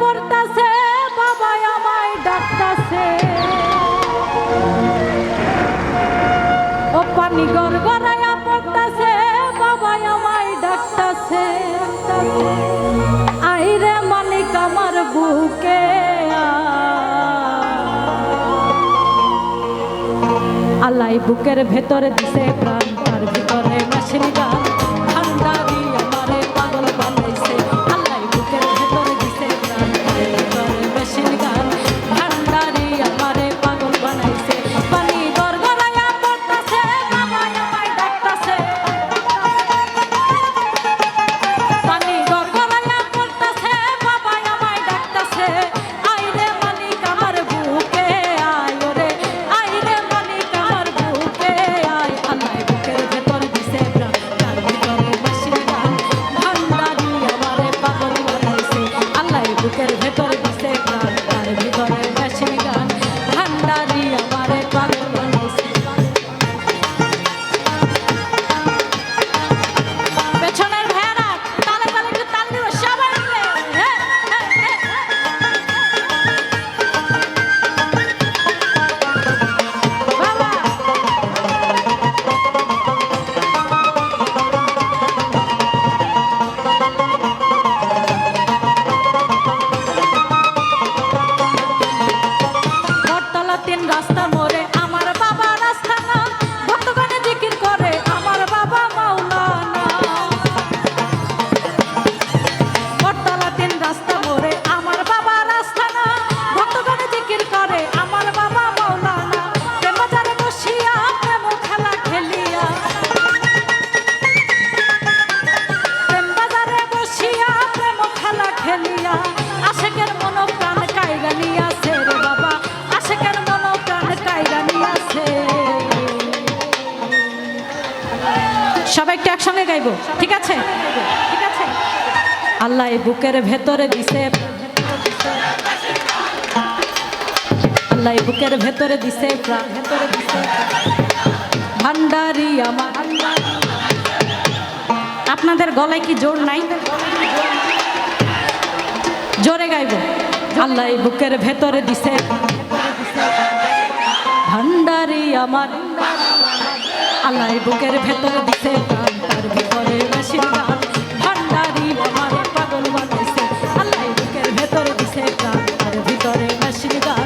পড়তাছে বাবা আমায় ডাকতাছে। ও পানি গর গড়াইয়া পড়তাছে বাবা আমায় ডাকতাছে। আইরে মালিক আমার বুকে আল্লাহ বুকের ভেতরে দিছে প্রাণ, তার ভিতরে সবাই একটু একসঙ্গে গাইবো, ঠিক আছে? ঠিক আছে? আল্লাহ এই বুকের ভেতরে দিছে, আল্লাহ এই বুকের ভেতরে দিছে ভেতরে দিছে। ভান্ডারি আমার, আপনাদের গলায় কি জোর নাই? জোরে গাইব। আল্লাহ এই বুকের ভেতরে দিছে, ভান্ডারি আমার। আল্লাহ বুকের ভেতর দিছে প্রাণ, তার ভিতরে মেশিন গান ভান্ডারি আমার পাগল বানাইছে আল্লাহ বুকের ভেতর দিছে প্রাণ, তার ভিতরে মেশিন গান।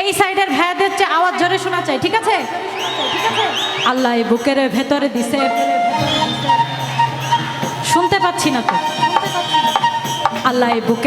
এই সাইডের ভাইয়াদের চেয়ে আওয়াজ জোরে শোনা চাই, ঠিক আছে? আল্লাহ বুকের ভেতরে দিছে। শুনতে পাচ্ছি না তো। আল্লাহ বুকের